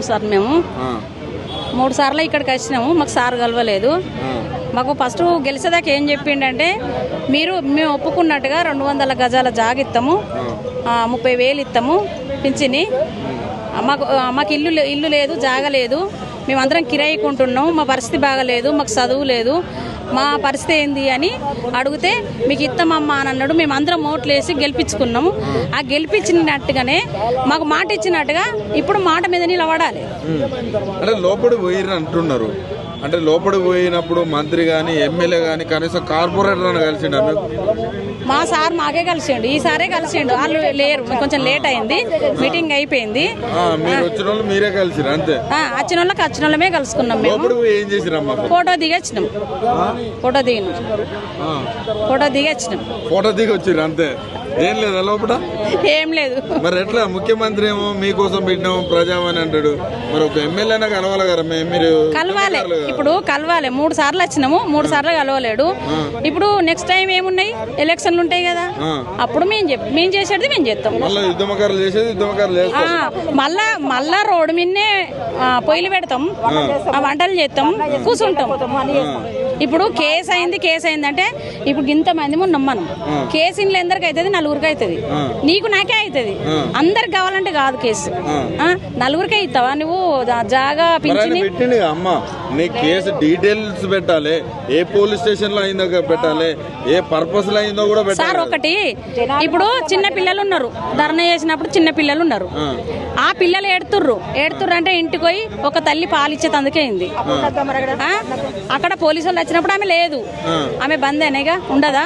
వచ్చినాం సార్ మేము. మూడు సార్లు ఇక్కడికి వచ్చినాము మాకు సార్ కలవలేదు. మాకు ఫస్ట్ గెలిచేదాకా ఏం చెప్పిండంటే మీరు మేము ఒప్పుకున్నట్టుగా రెండు వందల గజాల జాగ ఇస్తాము ఆ, ముప్పై వేలు ఇస్తాము పింఛని. మాకు మాకు ఇల్లు ఇల్లు లేదు జాగ లేదు. మేమందరం కిరాయికుంటున్నాం మా పరిస్థితి బాగలేదు మాకు చదువు లేదు. మా పరిస్థితి ఏంది అని అడిగితే మీకు ఇస్తామమ్మా అని అన్నాడు. మేము అందరం ఓట్లు వేసి గెలిపించుకున్నాము. ఆ గెలిపించినట్టుగానే మాకు మాట ఇచ్చినట్టుగా ఇప్పుడు మాట మీద నిలబడాలి. అంటే లోపల పోయిర్రు అంటున్నారు. అంటే లోపలి పోయినప్పుడు మంత్రి కానీ ఎమ్మెల్యే కానీ కనీసం కార్పొరేటర్ అని కలిసిండ మా సార్ మాకే కలిసిండు. ఈ సారే కలిసిండు. వాళ్ళు లేరు. కొంచెం లేట్ అయింది. మీటింగ్ అయిపోయింది. మీరు వచ్చిన వాళ్ళు మీరే కలిసిరు అంతే. వచ్చిన వాళ్ళకి వచ్చిన వాళ్ళమే కలుసుకున్నాం మేము. ఏం చేసిరమ్మా? ఫోటో దిగొచ్చినాం. ఫోటో దిగినాం. ఫోటో దిగొచ్చినాం. ఫోటో దిగి వచ్చిర్రు అంతే. ఏం లేదా లోపల ఏం లేదు. మరి ఎట్లా? ముఖ్యమంత్రి ఏమో మీకోసం పెట్టినాం ప్రజామని అంటాడు. మరి ఒక ఎమ్మెల్యేనా కలవాలి కదా? మీరు కలవాలి. ఇప్పుడు కలవాలి. మూడు సార్లు వచ్చినాము మూడు సార్లు కలవలేడు. ఇప్పుడు నెక్స్ట్ టైం ఏమున్నాయి? ఎలక్షన్లు ఉంటాయి కదా. అప్పుడు మేము చెప్ మేము చేసేది మేము చేస్తాం. మళ్ళీ యుద్ధమకారులు చేసేది యుద్ధమకారులు మళ్ళా మళ్ళా రోడ్డు మీదనే పొయ్యిలు పెడతాం. ఆ. వంటలు చేస్తాం కూర్చుంటాం ఇప్పుడు కేసు అయింది కేసు అయింది అంటే ఇప్పుడు ఇంత మంది ఉన్నాం మనం. కేసు ఇంట్లో ఎందరికి అవుతుంది నలుగురికి అవుతుంది. నీకు నాకే అవుతుంది. అందరికి కావాలంటే కాదు కేసు. నలుగురికే ఇస్తావా? నువ్వు జాగా పింఛని? అమ్మ. నీ కేసు డీటెయిల్స్ పెట్టాలి. ఏ పోలీస్ స్టేషన్లో అయిందో పెట్టాలి. ఏ పర్పస్లో అయిందో కూడా సార్ ఒకటి ఇప్పుడు చిన్న పిల్లలు ఉన్నారు. ధర్నా చేసినప్పుడు చిన్న పిల్లలు ఉన్నారు. ఆ. పిల్లలు ఏడుతుర్రు. ఏడుతుర్రు అంటే ఇంటికి పోయి ఒక తల్లి పాలిచ్చే తందుకైంది ఆ? అక్కడ. పోలీసు వాళ్ళు వచ్చినప్పుడు ఆమె లేదు. ఆమె బంద్ అనేగా ఉండదా?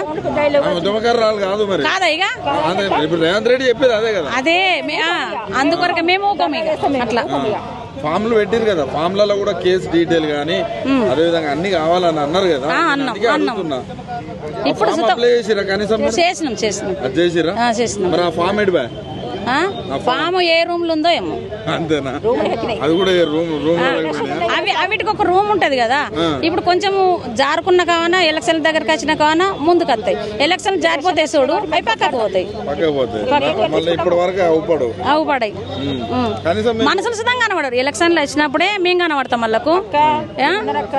ఉద్యమకారులు కాదు మరి. కాదా ఇక ఇప్పుడు రేవంత్ రెడ్డి చెప్పేది అదే కదా. అదే అందుకొరకు మేము ఊకం ఇక. అట్లా. ఫామ్లు పెట్టిరు కదా. ఫామ్లలో కూడా కేసు డీటెయిల్ గానీ అదే విధంగా అన్ని కావాలని అన్నారు కదా. అడుగుతున్నా. ఇప్పుడు చేసిరా కనీసం మరి? చేసినాం చేసినాం. అది చేసిరా మరి ఆ ఫామ్ ఎడి బా? ఆ? పాము ఏ రూమ్లో ఉందో ఏమో. అంతేనా? అది కూడా రూమ్ రూమ్ అవి అవిటికి ఒక రూమ్ ఉంటది కదా. ఇప్పుడు కొంచెం జారుకున్న కావనా ఎలక్షన్ దగ్గరకు వచ్చిన కావనా ముందుకు వస్తాయి. ఎలక్షన్ జారిపోతాయి చూడు అవి పక్కకు పోతాయి. పక్కకు పోతాయి. మళ్ళీ ఇప్పటి వరకు అవుపడు అవి పడాయి కనీసం మీ- మనసులు సుతం కనబడరు. ఎలక్షన్లు వచ్చినప్పుడే మేము కనబడతాం వాళ్ళకు?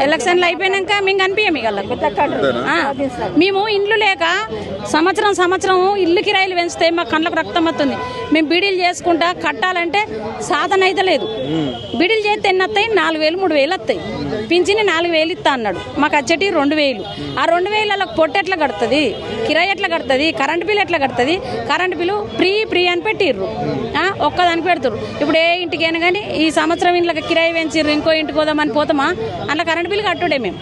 ఎలక్షన్లు అయిపోయినాక మేము కనిపించాం ఇక వాళ్ళకు. ఆ. మేము ఇండ్లు లేక సంవత్సరం సంవత్సరం ఇల్లు కిరాయిలు పెంచితే మా కళ్ళకు రక్తం వస్తుంది. మేము బీడీలు చేసుకుంటా కట్టాలంటే సాధన అయితే లేదు. బీడీలు చేస్తే ఎన్ని వస్తాయి నాలుగు వేలు మూడు వేలు వస్తాయి. పింఛని నాలుగు వేలు ఇస్తా అన్నాడు. మాకు వచ్చేటి రెండు వేలు. ఆ రెండు వేలకు పొట్టు ఎట్లా కడుతుంది? కిరాయి ఎట్లా కడుతుంది? కరెంట్ బిల్ ఎట్లా కడుతుంది? కరెంట్ బిల్లు ఫ్రీ ఫ్రీ అని పెట్టిర్రు. ఆ, ఒక్కదానికి పెడతారు ఇప్పుడు ఏ ఇంటికైనా కానీ ఈ సంవత్సరం ఇంట్లో కిరాయి పెంచిర్రు ఇంకో ఇంటికి పోదామని పోతామా? అందులో కరెంట్ బిల్ కట్టుడే మేము.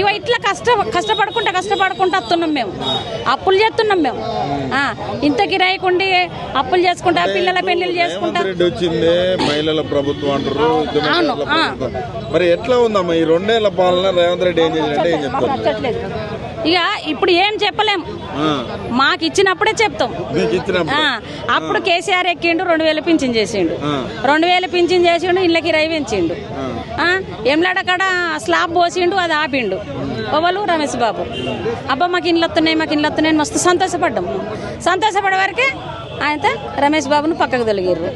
ఇవ ఇట్లా కష్ట కష్టపడుకుంటా కష్టపడుకుంటా వస్తున్నాం మేము. అప్పులు చేస్తున్నాం మేము. ఇంత కిరాయికుండి అప్పులు చేసుకుంటా పిల్లల పెళ్ళిళ్ళు చేసుకుంటా. వచ్చిందే మహిళల అంటారు. ప్రభుత్వం. మరి ఎట్లా ఉందమ్మా ఈ రెండేళ్ళ పాలన? రేవంత్ రెడ్డి ఏం చేయాలంటే ఏం చెప్తారు ఇక ఇప్పుడు ఏం చెప్పలేం. ఆ, మాకు ఇచ్చినప్పుడే చెప్తాం. మీకు ఇచ్చినప్పుడు. ఆ, అప్పుడు కేసీఆర్ ఎక్కిండు రెండు వేలు పింఛన్ చేసిండు. రెండు వేలు పింఛన్ చేసిండు ఇళ్ళకి రై పెంచిండు. ఆ, ఎంలాడ కాడ స్లాబ్ పోసిండు అది ఆపిండు. ఓవలు రమేష్ బాబు. అబ్బా మాకు ఇండ్లు వస్తున్నాయి మాకు ఇండ్లు వస్తున్నాయి మస్తు సంతోషపడ్డాం సంతోషపడే వరకే ఆయనతో రమేష్ బాబును పక్కకు తొలగిర్రు.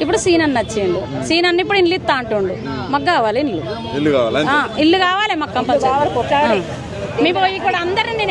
ఇప్పుడు సీనన్న వచ్చిండు. సీనన్న ఇప్పుడు ఇల్లు ఇస్తా అంటుండు. మాకు కావాలి ఇల్లు ఇల్లు కావాలి ఆ, ఇల్లు కావాలి మాకు కంపల్సరీ. మేము ఇక్కడ అందరిని